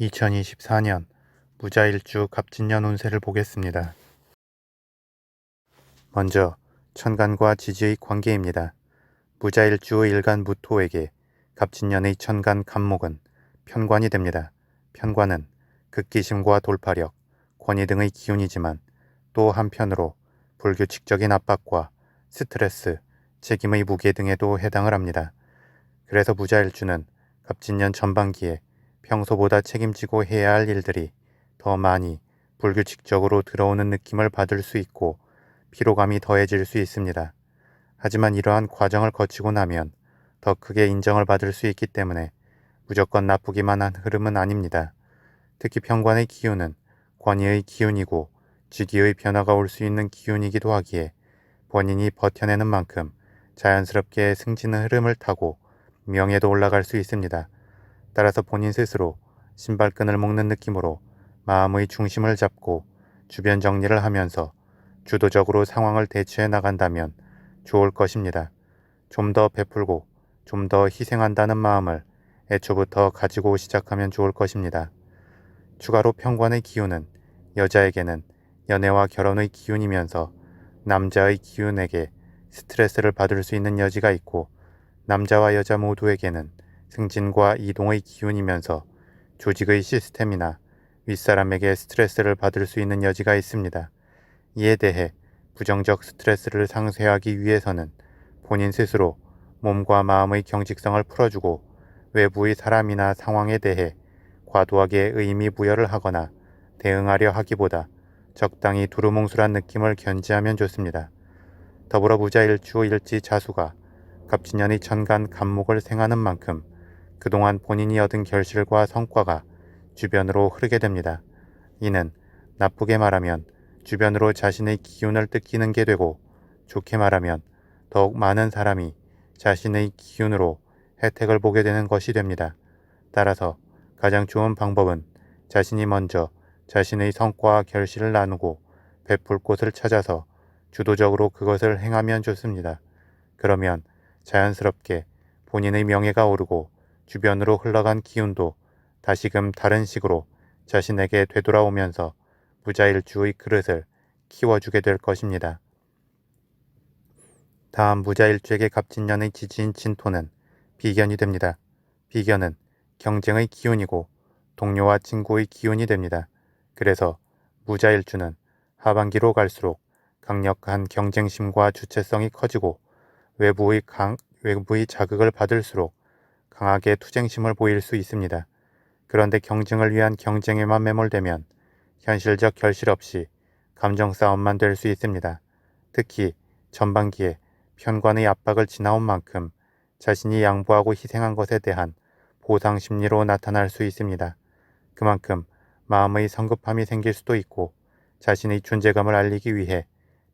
2024년 무자일주 갑진년 운세를 보겠습니다. 먼저 천간과 지지의 관계입니다. 무자일주 일간 무토에게 갑진년의 천간 갑목은 편관이 됩니다. 편관은 극기심과 돌파력, 권위 등의 기운이지만 또 한편으로 불규칙적인 압박과 스트레스, 책임의 무게 등에도 해당을 합니다. 그래서 무자일주는 갑진년 전반기에 평소보다 책임지고 해야 할 일들이 더 많이 불규칙적으로 들어오는 느낌을 받을 수 있고 피로감이 더해질 수 있습니다. 하지만 이러한 과정을 거치고 나면 더 크게 인정을 받을 수 있기 때문에 무조건 나쁘기만 한 흐름은 아닙니다. 특히 평관의 기운은 권위의 기운이고 직위의 변화가 올 수 있는 기운이기도 하기에 본인이 버텨내는 만큼 자연스럽게 승진의 흐름을 타고 명예도 올라갈 수 있습니다. 따라서 본인 스스로 신발끈을 묶는 느낌으로 마음의 중심을 잡고 주변 정리를 하면서 주도적으로 상황을 대처해 나간다면 좋을 것입니다. 좀 더 베풀고 좀 더 희생한다는 마음을 애초부터 가지고 시작하면 좋을 것입니다. 추가로 평관의 기운은 여자에게는 연애와 결혼의 기운이면서 남자의 기운에게 스트레스를 받을 수 있는 여지가 있고 남자와 여자 모두에게는 승진과 이동의 기운이면서 조직의 시스템이나 윗사람에게 스트레스를 받을 수 있는 여지가 있습니다. 이에 대해 부정적 스트레스를 상쇄하기 위해서는 본인 스스로 몸과 마음의 경직성을 풀어주고 외부의 사람이나 상황에 대해 과도하게 의미 부여를 하거나 대응하려 하기보다 적당히 두루뭉술한 느낌을 견지하면 좋습니다. 더불어 무자일주 일지 자수가 갑진년의 천간 간목을 생하는 만큼 그동안 본인이 얻은 결실과 성과가 주변으로 흐르게 됩니다. 이는 나쁘게 말하면 주변으로 자신의 기운을 뜯기는 게 되고 좋게 말하면 더욱 많은 사람이 자신의 기운으로 혜택을 보게 되는 것이 됩니다. 따라서 가장 좋은 방법은 자신이 먼저 자신의 성과와 결실을 나누고 베풀 곳을 찾아서 주도적으로 그것을 행하면 좋습니다. 그러면 자연스럽게 본인의 명예가 오르고 주변으로 흘러간 기운도 다시금 다른 식으로 자신에게 되돌아오면서 무자일주의 그릇을 키워주게 될 것입니다. 다음 무자일주에게 갑진년의 지지인 진토는 비견이 됩니다. 비견은 경쟁의 기운이고 동료와 친구의 기운이 됩니다. 그래서 무자일주는 하반기로 갈수록 강력한 경쟁심과 주체성이 커지고 외부의 강, 외부의 자극을 받을수록 강하게 투쟁심을 보일 수 있습니다. 그런데 경쟁을 위한 경쟁에만 매몰되면 현실적 결실 없이 감정 싸움만 될 수 있습니다. 특히 전반기에 편관의 압박을 지나온 만큼 자신이 양보하고 희생한 것에 대한 보상 심리로 나타날 수 있습니다. 그만큼 마음의 성급함이 생길 수도 있고 자신의 존재감을 알리기 위해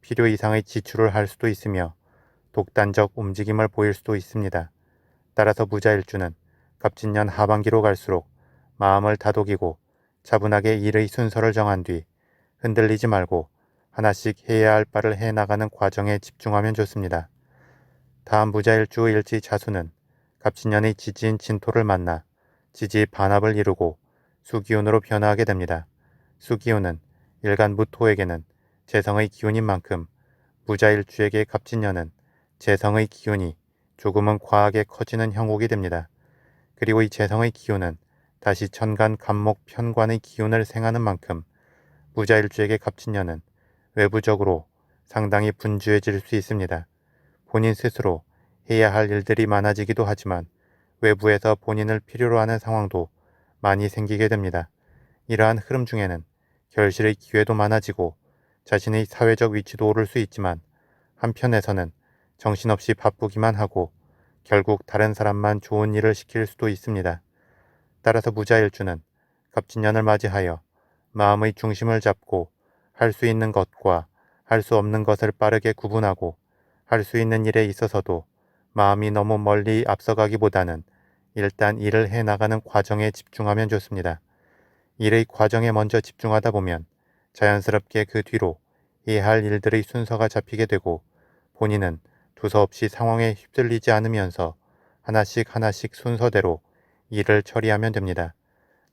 필요 이상의 지출을 할 수도 있으며 독단적 움직임을 보일 수도 있습니다. 따라서 부자 일주는 갑진년 하반기로 갈수록 마음을 다독이고 차분하게 일의 순서를 정한 뒤 흔들리지 말고 하나씩 해야 할 바를 해 나가는 과정에 집중하면 좋습니다. 다음 부자일주 일지 자수는 갑진년의 지지인 진토를 만나 지지 반합을 이루고 수기운으로 변화하게 됩니다. 수기운은 일간 무토에게는 재성의 기운인 만큼 부자일주에게 갑진년은 재성의 기운이 조금은 과하게 커지는 형국이 됩니다. 그리고 이 재성의 기운은 다시 천간 간목 편관의 기운을 생하는 만큼 무자일주에게 값진 년은 외부적으로 상당히 분주해질 수 있습니다. 본인 스스로 해야 할 일들이 많아지기도 하지만 외부에서 본인을 필요로 하는 상황도 많이 생기게 됩니다. 이러한 흐름 중에는 결실의 기회도 많아지고 자신의 사회적 위치도 오를 수 있지만 한편에서는 정신없이 바쁘기만 하고 결국 다른 사람만 좋은 일을 시킬 수도 있습니다. 따라서 무자일주는 갑진년을 맞이하여 마음의 중심을 잡고 할 수 있는 것과 할 수 없는 것을 빠르게 구분하고 할 수 있는 일에 있어서도 마음이 너무 멀리 앞서가기보다는 일단 일을 해 나가는 과정에 집중하면 좋습니다. 일의 과정에 먼저 집중하다 보면 자연스럽게 그 뒤로 해야 할 일들의 순서가 잡히게 되고 본인은 두서없이 상황에 휩쓸리지 않으면서 하나씩 하나씩 순서대로 일을 처리하면 됩니다.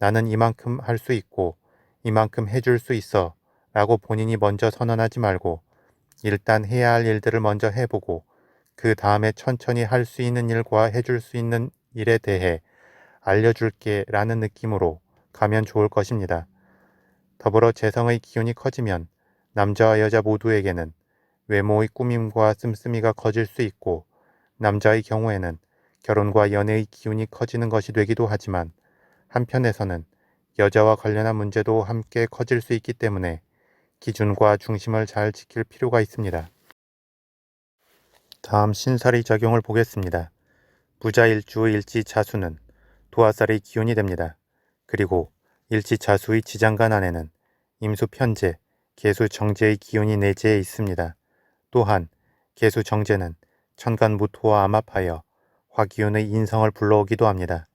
나는 이만큼 할 수 있고 이만큼 해줄 수 있어 라고 본인이 먼저 선언하지 말고 일단 해야 할 일들을 먼저 해보고 그 다음에 천천히 할 수 있는 일과 해줄 수 있는 일에 대해 알려줄게 라는 느낌으로 가면 좋을 것입니다. 더불어 재성의 기운이 커지면 남자와 여자 모두에게는 외모의 꾸밈과 씀씀이가 커질 수 있고 남자의 경우에는 결혼과 연애의 기운이 커지는 것이 되기도 하지만 한편에서는 여자와 관련한 문제도 함께 커질 수 있기 때문에 기준과 중심을 잘 지킬 필요가 있습니다. 다음 신살이 작용을 보겠습니다. 부자일주 일지 자수는 도화살의 기운이 됩니다. 그리고 일지 자수의 지장간 안에는 임수 편제, 개수 정제의 기운이 내재해 있습니다. 또한 개수정제는 천간무토와 암합하여 화기운의 인성을 불러오기도 합니다.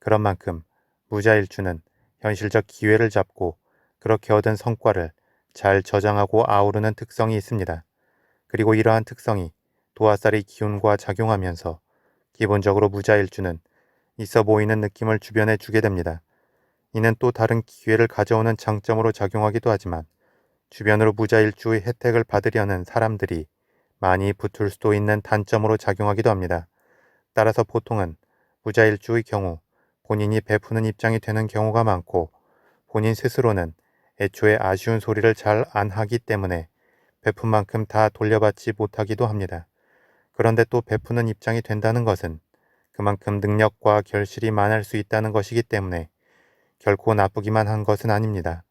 그런 만큼 무자일주는 현실적 기회를 잡고 그렇게 얻은 성과를 잘 저장하고 아우르는 특성이 있습니다. 그리고 이러한 특성이 도화살의 기운과 작용하면서 기본적으로 무자일주는 있어 보이는 느낌을 주변에 주게 됩니다. 이는 또 다른 기회를 가져오는 장점으로 작용하기도 하지만 주변으로 무자일 주의 혜택을 받으려는 사람들이 많이 붙을 수도 있는 단점으로 작용하기도 합니다. 따라서 보통은 무자일 주의 경우 본인이 베푸는 입장이 되는 경우가 많고 본인 스스로는 애초에 아쉬운 소리를 잘 안 하기 때문에 베푼 만큼 다 돌려받지 못하기도 합니다. 그런데 또 베푸는 입장이 된다는 것은 그만큼 능력과 결실이 많을 수 있다는 것이기 때문에 결코 나쁘기만 한 것은 아닙니다.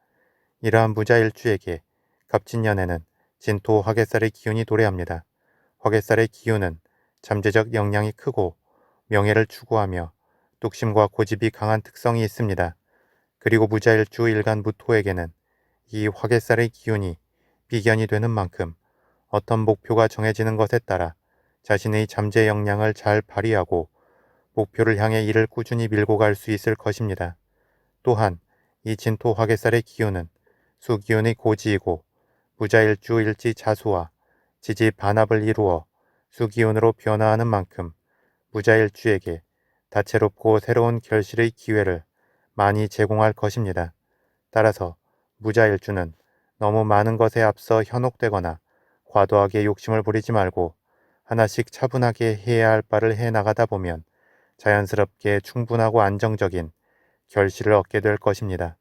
이러한 무자일주에게 갑진년에는 진토 화개살의 기운이 도래합니다. 화개살의 기운은 잠재적 영향이 크고 명예를 추구하며 뚝심과 고집이 강한 특성이 있습니다. 그리고 무자일주 일간 무토에게는 이 화개살의 기운이 비견이 되는 만큼 어떤 목표가 정해지는 것에 따라 자신의 잠재 역량을 잘 발휘하고 목표를 향해 이를 꾸준히 밀고 갈 수 있을 것입니다. 또한 이 진토 화개살의 기운은 수기운의 고지이고 무자일주 일지 자수와 지지 반합을 이루어 수기운으로 변화하는 만큼 무자일주에게 다채롭고 새로운 결실의 기회를 많이 제공할 것입니다. 따라서 무자일주는 너무 많은 것에 앞서 현혹되거나 과도하게 욕심을 부리지 말고 하나씩 차분하게 해야 할 바를 해 나가다 보면 자연스럽게 충분하고 안정적인 결실을 얻게 될 것입니다.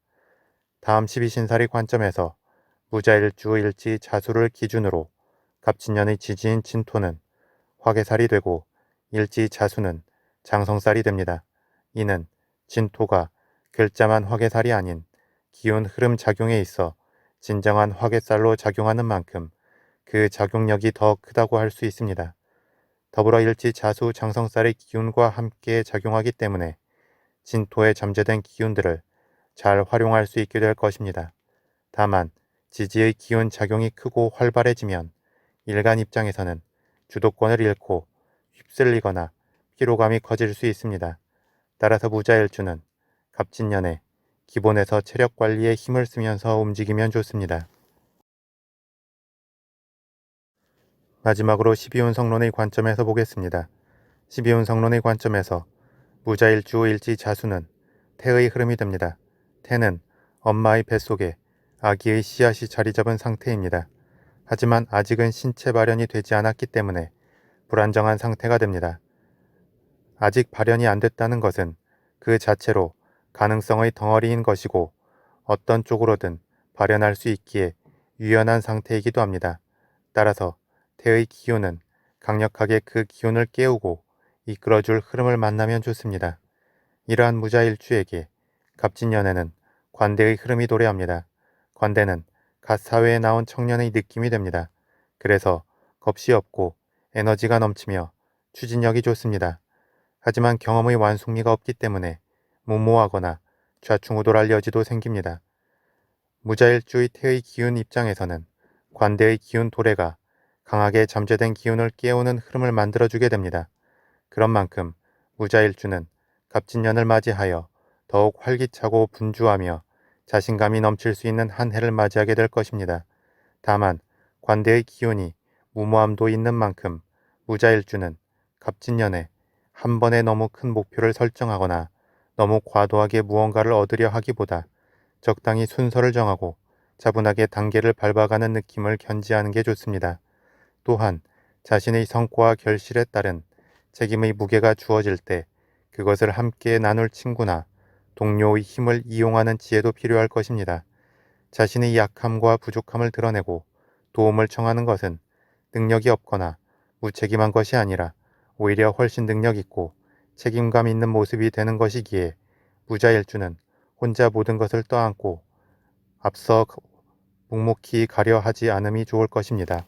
다음 12신살이 관점에서 무자일주 일지 자수를 기준으로 갑진년의 지지인 진토는 화개살이 되고 일지 자수는 장성살이 됩니다. 이는 진토가 글자만 화개살이 아닌 기운 흐름 작용에 있어 진정한 화개살로 작용하는 만큼 그 작용력이 더 크다고 할 수 있습니다. 더불어 일지 자수 장성살의 기운과 함께 작용하기 때문에 진토에 잠재된 기운들을 잘 활용할 수 있게 될 것입니다. 다만 지지의 기운 작용이 크고 활발해지면 일간 입장에서는 주도권을 잃고 휩쓸리거나 피로감이 커질 수 있습니다. 따라서 무자일주는 갑진년에 기본에서 체력 관리에 힘을 쓰면서 움직이면 좋습니다. 마지막으로 12운 성론의 관점에서 보겠습니다. 12운 성론의 관점에서 무자일주 일지 자수는 태의 흐름이 됩니다. 태는 엄마의 뱃속에 아기의 씨앗이 자리 잡은 상태입니다. 하지만 아직은 신체 발현이 되지 않았기 때문에 불안정한 상태가 됩니다. 아직 발현이 안 됐다는 것은 그 자체로 가능성의 덩어리인 것이고 어떤 쪽으로든 발현할 수 있기에 유연한 상태이기도 합니다. 따라서 태의 기운은 강력하게 그 기운을 깨우고 이끌어줄 흐름을 만나면 좋습니다. 이러한 무자일주에게 갑진년에는 관대의 흐름이 도래합니다. 관대는 갓 사회에 나온 청년의 느낌이 됩니다. 그래서 겁이 없고 에너지가 넘치며 추진력이 좋습니다. 하지만 경험의 완숙미가 없기 때문에 무모하거나 좌충우돌할 여지도 생깁니다. 무자일주의 태의 기운 입장에서는 관대의 기운 도래가 강하게 잠재된 기운을 깨우는 흐름을 만들어주게 됩니다. 그런 만큼 무자일주는 갑진년을 맞이하여 더욱 활기차고 분주하며 자신감이 넘칠 수 있는 한 해를 맞이하게 될 것입니다. 다만 관대의 기운이 무모함도 있는 만큼 무자일주는 갑진년에 한 번에 너무 큰 목표를 설정하거나 너무 과도하게 무언가를 얻으려 하기보다 적당히 순서를 정하고 차분하게 단계를 밟아가는 느낌을 견지하는 게 좋습니다. 또한 자신의 성과와 결실에 따른 책임의 무게가 주어질 때 그것을 함께 나눌 친구나 동료의 힘을 이용하는 지혜도 필요할 것입니다. 자신의 약함과 부족함을 드러내고 도움을 청하는 것은 능력이 없거나 무책임한 것이 아니라 오히려 훨씬 능력 있고 책임감 있는 모습이 되는 것이기에 무자일주는 혼자 모든 것을 떠안고 앞서 묵묵히 가려 하지 않음이 좋을 것입니다.